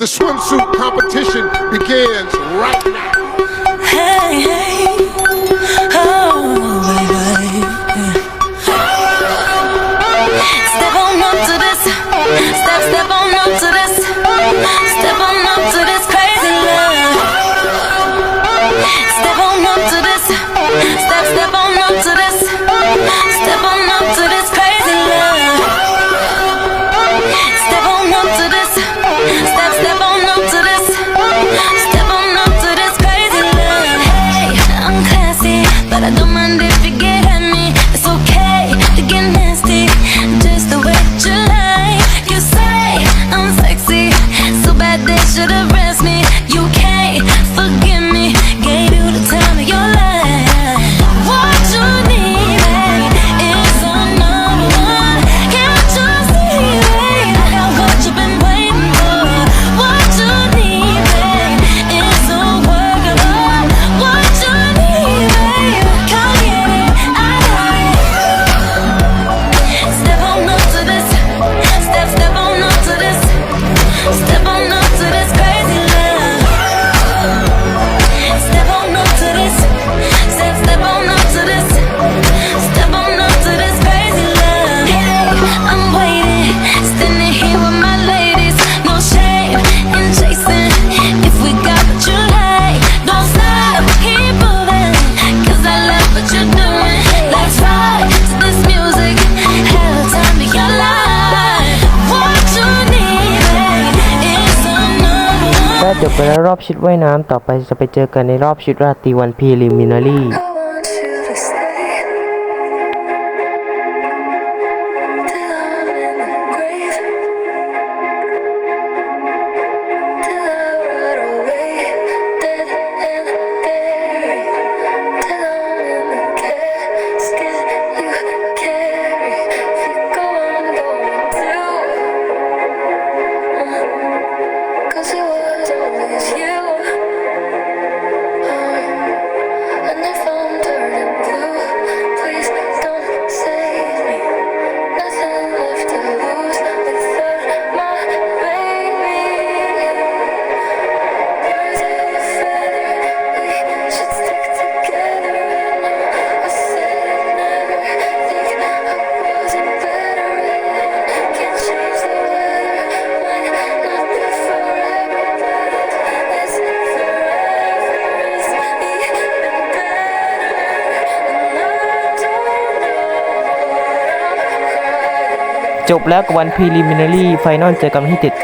The swimsuit competition begins right now. Hey, hey. But I don't mind if you get at me. It's okay to get nasty Just the way you like. You say I'm sexy So bad they should arrest me. You can't forgive จบไปแล้วรอบชุดว่ายน้ำต่อไปจะไปเจอกันในรอบชุดราตรีวันพีลิมินารี่ จบแล้วกับวันพรีลิมินารีไฟนอลเจอกันที่ติด